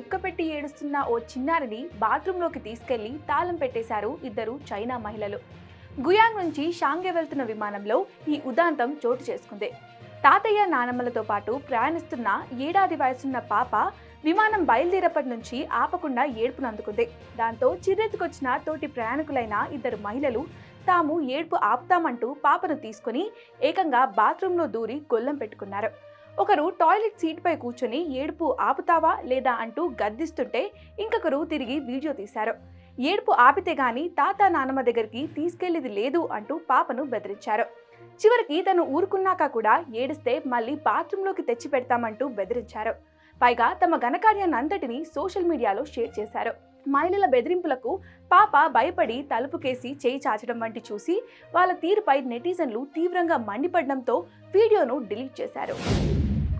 కుక్క పెట్టి ఏడుస్తున్న ఓ చిన్నారిని బాత్రూంలోకి తీసుకెళ్ళి తాళం పెట్టేశారు ఇద్దరు చైనా మహిళలు. గుయాంగ్ నుంచి షాంగే వెళ్తున్న విమానంలో ఈ ఉదాంతం చోటు చేసుకుంది. తాతయ్య నానమ్మలతో పాటు ప్రయాణిస్తున్న ఏడాది వయసున్న పాప విమానం బయలుదేరేపటి నుంచి ఆపకుండా ఏడుపును అందుకుంది దాంతో చిర్రెత్తుకొచ్చిన తోటి ప్రయాణికులైన ఇద్దరు మహిళలు తాము ఏడుపు ఆపుతామంటూ పాపను తీసుకుని ఏకంగా బాత్రూంలో దూరి గొల్లం పెట్టుకున్నారు. ఒకరు టాయిలెట్ సీట్పై కూర్చొని ఏడుపు ఆపుతావా లేదా అంటూ గద్దిస్తుంటే ఇంకొకరు తిరిగి వీడియో తీశారు. ఏడుపు ఆపితే గాని తాత నానమ్మ దగ్గరికి తీసుకెళ్ళేది లేదు అంటూ పాపను బెదిరించారు. చివరికి తను ఊరుకున్నాక కూడా ఏడిస్తే మళ్ళీ బాత్రూంలోకి తెచ్చి పెడతామంటూ బెదిరించారు. పైగా తమ ఘనకార్యాన్నంతటినీ సోషల్ మీడియాలో షేర్ చేశారు. మహిళల బెదిరింపులకు పాప భయపడి తలుపుకేసి చేయి చాచడం వంటి చూసి వాళ్ళ తీరుపై నెటిజన్లు తీవ్రంగా మండిపడడంతో వీడియోను డిలీట్ చేశారు.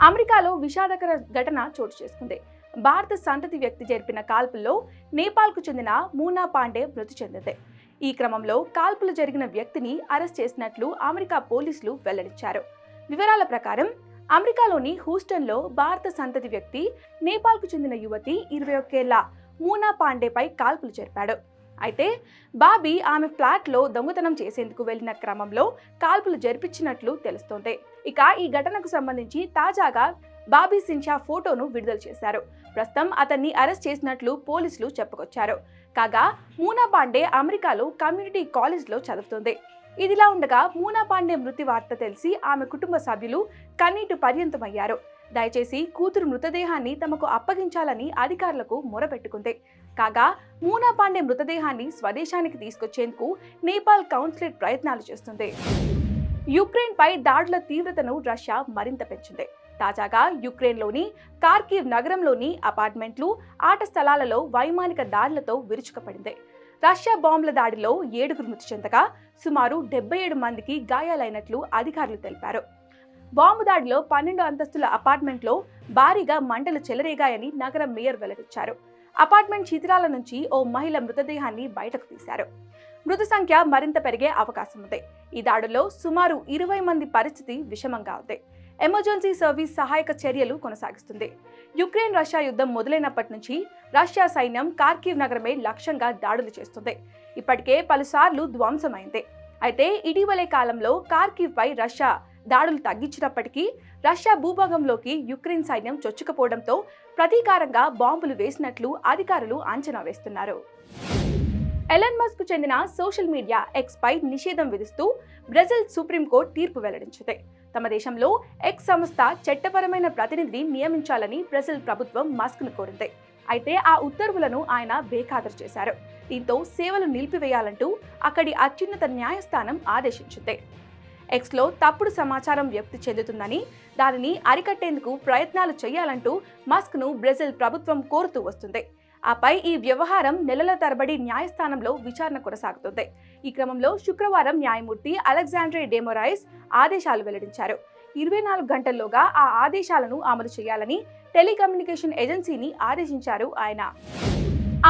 అమెరికాలో విషాదకర ఘటన చోటు చేసుకుంది. భారత సంతతి వ్యక్తి జరిపిన కాల్పుల్లో నేపాల్కు చెందిన మూనా పాండే మృతి చెందింది. ఈ క్రమంలో కాల్పులు జరిగిన వ్యక్తిని అరెస్ట్ చేసినట్లు అమెరికా పోలీసులు వెల్లడించారు. వివరాల ప్రకారం అమెరికాలోని హూస్టన్లో భారత సంతతి వ్యక్తి నేపాల్కు చెందిన యువతి ఇరవై ఒకేళ్ళ మూనా పాండేపై కాల్పులు జరిపాడు. అయితే బాబీ ఆమె ఫ్లాట్లో దొంగతనం చేసేందుకు వెళ్ళిన క్రమంలో కాల్పులు జరిపించినట్లు తెలుస్తోంది. ఇక ఈ ఘటనకు సంబంధించి తాజాగా బాబీ సించా ఫోటోను విడుదల చేశారు. ప్రస్తుతం అతన్ని అరెస్ట్ చేసినట్లు పోలీసులు చెప్పుకొచ్చారు. కాగా మూనా పాండే అమెరికాలో కమ్యూనిటీ కాలేజ్లో చదువుతుంది. ఇదిలా ఉండగా మూనా పాండే మృతి వార్త తెలిసి ఆమె కుటుంబ సభ్యులు కన్నీటి పర్యంతమయ్యారు. దయచేసి కూతురు మృతదేహాన్ని తమకు అప్పగించాలని అధికారులకు మొరపెట్టుకుంది. కాగా మూనా పాండే మృతదేహాన్ని స్వదేశానికి తీసుకొచ్చేందుకు నేపాల్ కౌన్సిలేట్ ప్రయత్నాలు చేస్తుంది. యుక్రెయిన్ పై దాడుల తీవ్రతను రష్యా మరింత పెంచింది. తాజాగా యుక్రెయిన్లోని కార్కివ్ నగరంలోని అపార్ట్మెంట్లు ఆట స్థలాలలో వైమానిక దాడులతో విరుచుకుపడింది. రష్యా బాంబుల దాడిలో ఏడుగురు మృతి చెందగా సుమారు డెబ్బై ఏడు మందికి గాయాలైనట్లు అధికారులు తెలిపారు. బాంబు దాడిలో పన్నెండు అంతస్తుల అపార్ట్మెంట్లో భారీగా మంటలు చెలరేగాయని నగర మేయర్ వెల్లడించారు. అపార్ట్మెంట్ శిథిరాల నుంచి ఓ మహిళ మృతదేహాన్ని బయటకు తీశారు. మృత సంఖ్య మరింత పెరిగే అవకాశం ఉంది. ఈ దాడుల్లో సుమారు ఇరవై మంది పరిస్థితి విషమంగా ఉంది. ఎమర్జెన్సీ సర్వీస్ సహాయక చర్యలు కొనసాగిస్తుంది. యుక్రెయిన్ రష్యా యుద్ధం మొదలైనప్పటి నుంచి రష్యా సైన్యం కార్కివ్ నగరమే లక్ష్యంగా దాడులు చేస్తుంది. ఇప్పటికే పలుసార్లు ధ్వంసమైంది. అయితే ఇటీవలే కాలంలో కార్కివ్ పై రష్యా దాడులు తగ్గించినప్పటికీ రష్యా భూభాగంలోకి యుక్రెయిన్ సైన్యం చొచ్చుకపోవడంతో ప్రతీకారంగా బాంబులు వేసినట్లు అధికారులు అంచనా వేస్తున్నారు. ఎలన్ మస్క్ చెందిన సోషల్ మీడియా ఎక్స్ పై నిషేధం విధిస్తూ బ్రెజిల్ సుప్రీంకోర్టు తీర్పు వెల్లడించింది. తమ దేశంలో ఎక్స్ సంస్థ చట్టపరమైన ప్రతినిధిని నియమించాలని బ్రెజిల్ ప్రభుత్వం మస్క్ను కోరింది. అయితే ఆ ఉత్తర్వులను ఆయన బేఖాతరు చేశారు. దీంతో సేవలు నిలిపివేయాలంటూ అక్కడి అత్యున్నత న్యాయస్థానం ఆదేశించింది. ఎక్స్లో తప్పుడు సమాచారం వ్యక్తి చెందుతుందని దానిని అరికట్టేందుకు ప్రయత్నాలు చేయాలంటూ మస్క్ను బ్రెజిల్ ప్రభుత్వం కోరుతూ వస్తుంది. ఆపై ఈ వ్యవహారం నెలల తరబడి న్యాయస్థానంలో విచారణ కొనసాగుతుంది. ఈ క్రమంలో శుక్రవారం న్యాయమూర్తి అలెగ్జాండ్రే డెమొరైస్ ఆదేశాలు వెల్లడించారు. ఇరవై నాలుగు గంటల్లోగా ఆ ఆదేశాలను అమలు చేయాలని టెలికమ్యూనికేషన్ ఏజెన్సీని ఆదేశించారు ఆయన.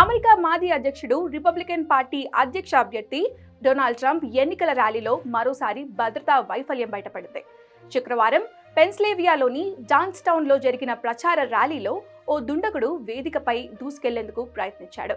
అమెరికా మాజీ అధ్యక్షుడు రిపబ్లికన్ పార్టీ అధ్యక్ష అభ్యర్థి డొనాల్డ్ ట్రంప్ ఎన్నికల ర్యాలీలో మరోసారి భద్రతా వైఫల్యం బయటపడింది. శుక్రవారం పెన్స్లేవియాలోని జాన్స్టౌన్లో జరిగిన ప్రచార ర్యాలీలో ఓ దుండగుడు వేదికపై దూసుకెళ్ళేందుకు ప్రయత్నించాడు.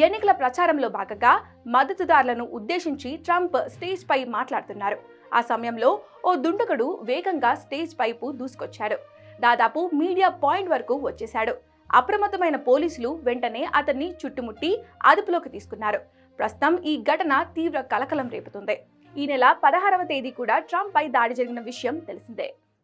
ఎన్నికల ప్రచారంలో భాగంగా మద్దతుదారులను ఉద్దేశించి ట్రంప్ స్టేజ్పై మాట్లాడుతున్నారు. ఆ సమయంలో ఓ దుండగుడు వేగంగా స్టేజ్ పైపు దూసుకొచ్చాడు. దాదాపు మీడియా పాయింట్ వరకు వచ్చేశాడు. అప్రమత్తమైన పోలీసులు వెంటనే అతన్ని చుట్టుముట్టి అదుపులోకి తీసుకున్నారు. ప్రస్తుతం ఈ ఘటన తీవ్ర కలకలం రేపుతుంది. ఈ నెల పదహారవ తేదీ కూడా ట్రంప్ పై దాడి జరిగిన విషయం తెలిసిందే.